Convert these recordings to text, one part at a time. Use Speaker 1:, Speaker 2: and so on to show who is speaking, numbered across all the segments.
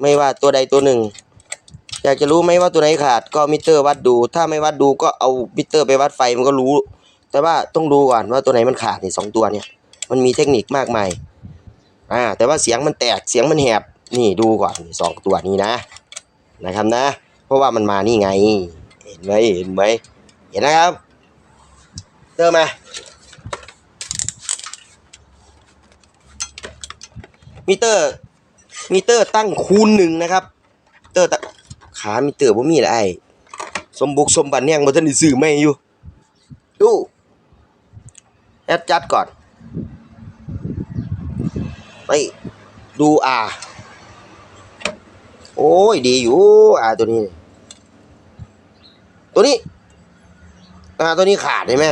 Speaker 1: ไม่ว่าตัวใดตัวหนึ่ง อยากจะรู้ไหมว่าตัวไหนขาดก็มิเตอร์วัดดู ถ้าไม่วัดดูก็เอามิเตอร์ไปวัดไฟมันก็รู้ แต่ว่าต้องดูก่อนว่าตัวไหนมันขาดนี่สองตัวเนี่ย มันมีเทคนิคมากมายอ่าแต่ว่าเสียงมันแตกเสียงมันแหบนี่ดูก่อนสองตัวนี้นะ นะครับนะ เพราะว่ามันมานี่ไง เห็นไหมเห็นไหมเห็นนะครับเติมมามิเตอร์ มิเตอร์ตั้งคูณหนึ่งนะครับเตอร์ตั้งขามิเตอร์บ่มีละไอ้สมบุกสมบัติเนี่ยงบ่ทันได้ซื้อไม่อยู่ดูแอดจัดก่อนไปดูอ่าโอ้ยดีอยู่อ่าตัวนี้ ตัวนี้อ่าตัวนี้ขาดใช่ไหม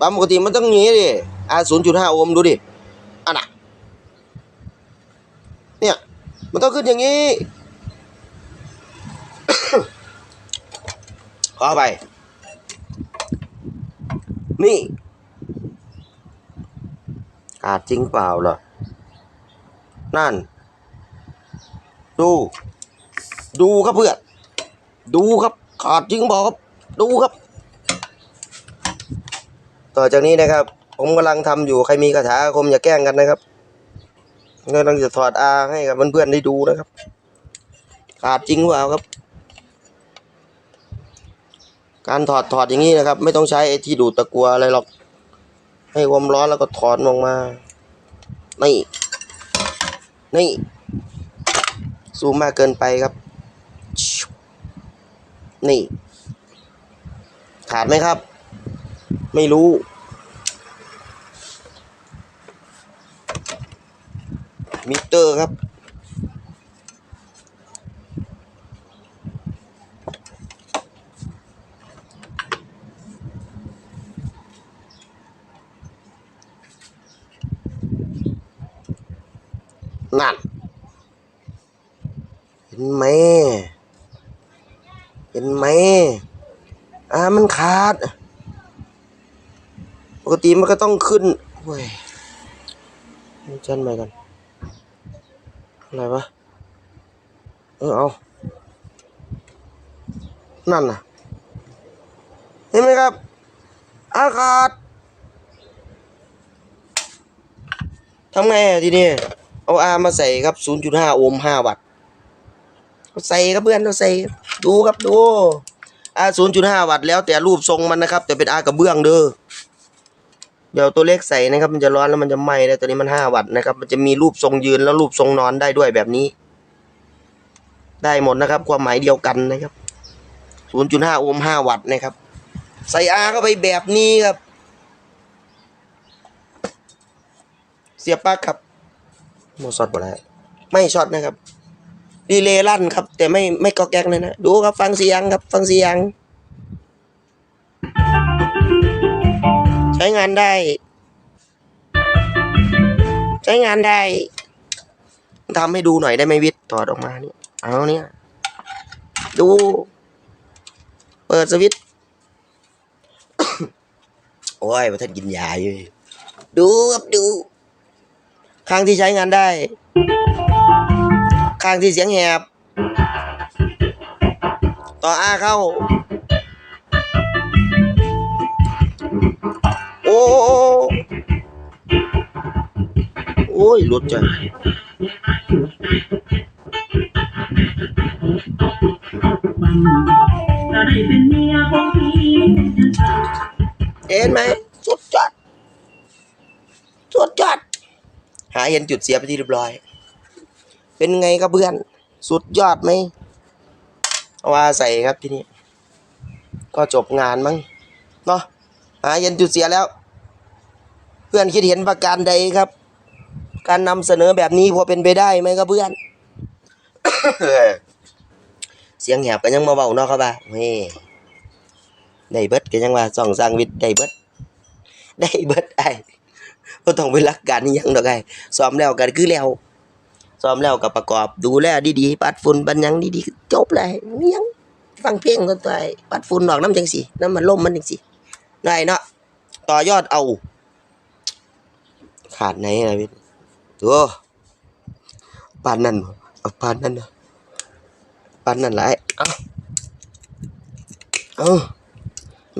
Speaker 1: ปั๊มปกติมันต้องอย่างนี้ดิอ่าศูนย์จุดห้าโอห์มดูดิ อันน่ะ เนี่ย มันต้องขึ้นอย่างนี้ ขอไป นี่ ขาดจริงเปล่าเหรอ นั่น ดู ดูครับเพื่อน ดูครับ ขาดจริงบอกครับ ดูครับ ต่อจากนี้นะครับ ผมกำลังทำอยู่ ใครมีคาถาอาคมอย่าแกล้งกันนะครับ กำลังจะถอดอาให้กับเพื่อนๆได้ดูนะครับ ขาดจริงเปล่าครับ การถอดถอดอย่างนี้นะครับ ไม่ต้องใช้ไอที่ดูดตะกัวอะไรหรอก ให้ความร้อนแล้วก็ถอนออกมา นี่ นี่ ซูมมากเกินไปครับ นี่ ขาดไหมครับ ไม่รู้ มิเตอร์ครับ นั่น เห็นไหม เห็นไหม อ่ามันขาด ปกติมันก็ต้องขึ้นเว้ยจันใหม่กัน อะไรวะ เออเอา นั่นน่ะ เห็นไหมครับ อาขาดทำไงอะทีนี้เอาอามาใส่ครับ 0.5 โอห์ม 5 วัตต์เอาใส่ครับเพื่อนเอาใส่ ดูครับดูอา0.5 วัตต์แล้วแต่รูปทรงมันนะครับ แต่เป็นอากระเบื้องเด้อ เดี๋ยวตัวเลขใส่นะครับ มันจะร้อนแล้วมันจะไหม้แล้วตัวนี้มัน5วัตต์นะครับ มันจะมีรูปทรงยืนแล้วรูปทรงนอนได้ด้วยแบบนี้ ได้หมดนะครับ ความหมายเดียวกันนะครับ 0.5 โอห์ม5วัตต์นะครับ ใส่อาเข้าไปแบบนี้ครับ เสียบปลั๊กครับโมช็อตหมดแล้วไม่ช็อตนะครับดีเลย์ลั่นครับ แต่ไม่ไม่ก็แก๊กเลยนะ ดูครับฟังเสียงครับ ฟังเสียง งานได้ ใช้งานได้ทำให้ดูหน่อยได้ไหมวิทย์ถอดออกมาเนี่ยเอาเนี่ย ดู เปิดสวิตช์โอ้ยประท่านกินยาอยู่ดูครับดู ข้างที่ใช้งานได้ ข้างที่เสียงแหบ ต่ออาเข้า ยหลุดจ้ะเห็นไหมสุดยอดสุดยอดหาเห็นจุดเสียไปที่เรียบร้อย เป็นไงครับเพื่อน สุดยอดไหมเอาว่าใส่ครับทีนี้ก็จบงานมั้งเนาะหาเห็นจุดเสียแล้ว เพื่อนคิดเห็นประการใดครับ การนำเสนอแบบนี้พอเป็นไปได้ไหมครับเพื่อน เสียงแหบกันยังมาเบาเนาะครับว่าเฮ้ได้เบิดกันยังว่าส่องสร้างวิทย์ได้เบิดได้เบิดไอ้ก็ต้องไปรักกันยังดอกไอ้ซ้อมแล้วกันคือแล้วซ้อมแล้วก็ประกอบดูแลดีๆปัดฝุ่นปัดหยังดีๆจบเลยมีหยังฟังเพลงก็ตัวไอ้ปัดฝุ่นออกน้ำจังสิน้ำมันล่มมันจังสิได้เนาะต่อยอดเอา ขาดไหนอะพี่ ตัวปานนั่นบ่เอาปานนั่นนะปันนั่นแหละเอาเอา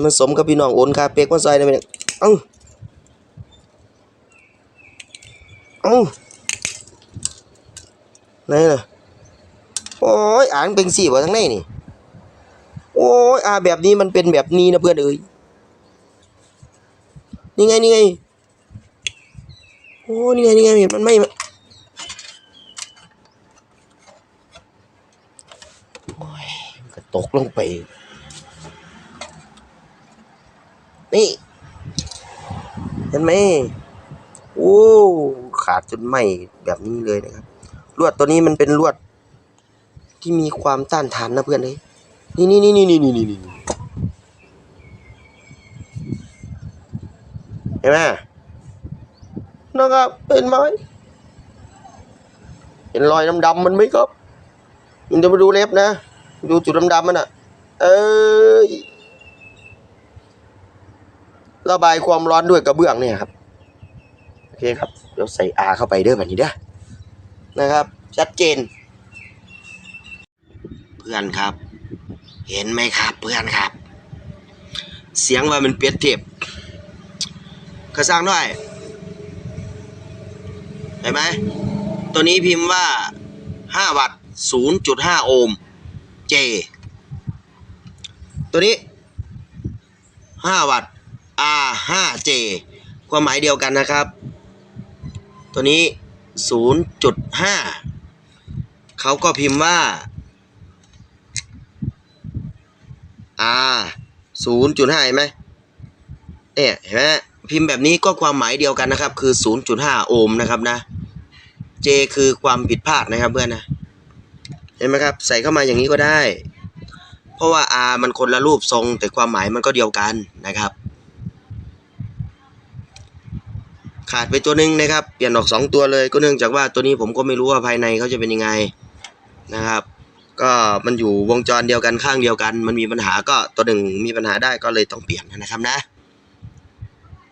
Speaker 1: มันสมกับพี่น้องโอนค่าเป๊กมาใส่ได้ไหมเนี่ยเอาเอาไหนน่ะโอ้ยอ่านเป็นสี่บ่ทั้งในนี่ โอ้ยอ่าแบบนี้มันเป็นแบบนี้นะเพื่อนเอ้ยนี่ไงนี่ไงโโอ้นี่ไงนี่ไงมันไม่ก็ตกลงไป นี่ เห็นไหมโอ้ขาดจนไหมแบบนี้เลยนะครับ ลวดตัวนี้มันเป็นลวด ที่มีความต้านทานนะเพื่อนเลยนี่นี่นี่นี่นี่นี่นี่เห็นไหม นะครับ เห็นไหมเห็นรอยดำๆมันไหมครับมันจะมาดูเล็บนะ ดูจุดดำๆมันอะ เอ้ยระบายความร้อนด้วยกระเบื้องเนี่ยครับโอเคครับเดี๋ยวใส่อาเข้าไปเด้อแบบนี้เด้อนะครับ ชัดเจน เพื่อนครับ เห็นไหมครับ เพื่อนครับ เสียงว่ามันเปียดเจ็บกระสร้างด้วย เห็นไหมตัวนี้พิมพ์ว่า 5 วัตต์ 0.5 โอห์ม J ตัวนี้ 5 วัตต์ R 5 J ความหมายเดียวกันนะครับ ตัวนี้ 0.5 เขาก็พิมพ์ว่า R 0.5 เห็นไหมเนี่ยเห็นไหมพิมพ์แบบนี้ก็ความหมายเดียวกันนะครับ คือ 0.5 โอห์มนะครับนะ J คือความผิดพลาดนะครับเพื่อนนะเห็นไหมครับ ใส่เข้ามาอย่างนี้ก็ได้ เพราะว่า R มันคนละรูปทรง แต่ความหมายมันก็เดียวกันนะครับ ขาดไปตัวหนึ่งนะครับ เปลี่ยนออกสองตัวเลยก็เนื่องจากว่าตัวนี้ผมก็ไม่รู้ว่าภายในเขาจะเป็นยังไงนะครับ ก็มันอยู่วงจรเดียวกันข้างเดียวกัน มันมีปัญหาก็ตัวหนึ่งมีปัญหาได้ก็เลยต้องเปลี่ยนนะครับนะ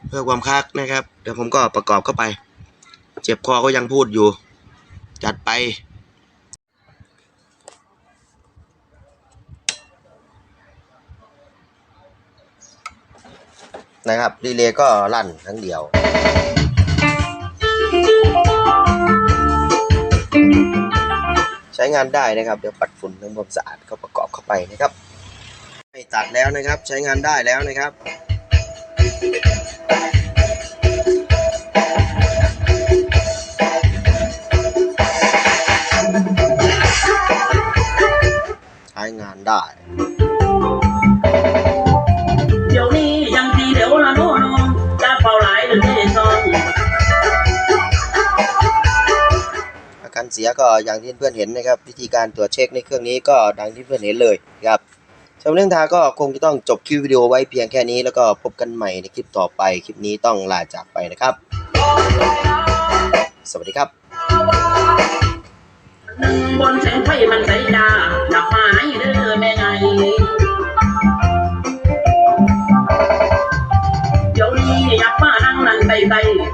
Speaker 1: เพื่อความคักนะครับ เดี๋ยวผมก็ประกอบเข้าไป เจ็บคอก็ยังพูดอยู่ จัดไป นะครับรีเลย์ก็ลั่นทั้งเดียวใช้งานได้นะครับเดี๋ยวปัดฝุ่นทำความสะอาดก็ประกอบเข้าไปนะครับไม่ตัดแล้วนะครับ ใช้งานได้แล้วนะครับ ได้
Speaker 2: เดี๋ยวนี้ยังทีเดี๋ยวละโน่นองจะเป่าหลายหรือไม่ซอง
Speaker 1: อาการเสียก็อย่างที่เพื่อนเห็นนะครับ วิธีการตรวจเช็คในเครื่องนี้ก็ดังที่เพื่อนเห็นเลยครับสำหรับเรื่องทางก็คงจะต้องจบคลิปวิดีโอไว้เพียงแค่นี้แล้วก็พบกันใหม่ในคลิปต่อไป คลิปนี้ต้องลาจากไปนะครับ สวัสดีครับ
Speaker 2: หนึ่งบนแสงไฟมันใสดาดับมาให้เด้อ vai, vai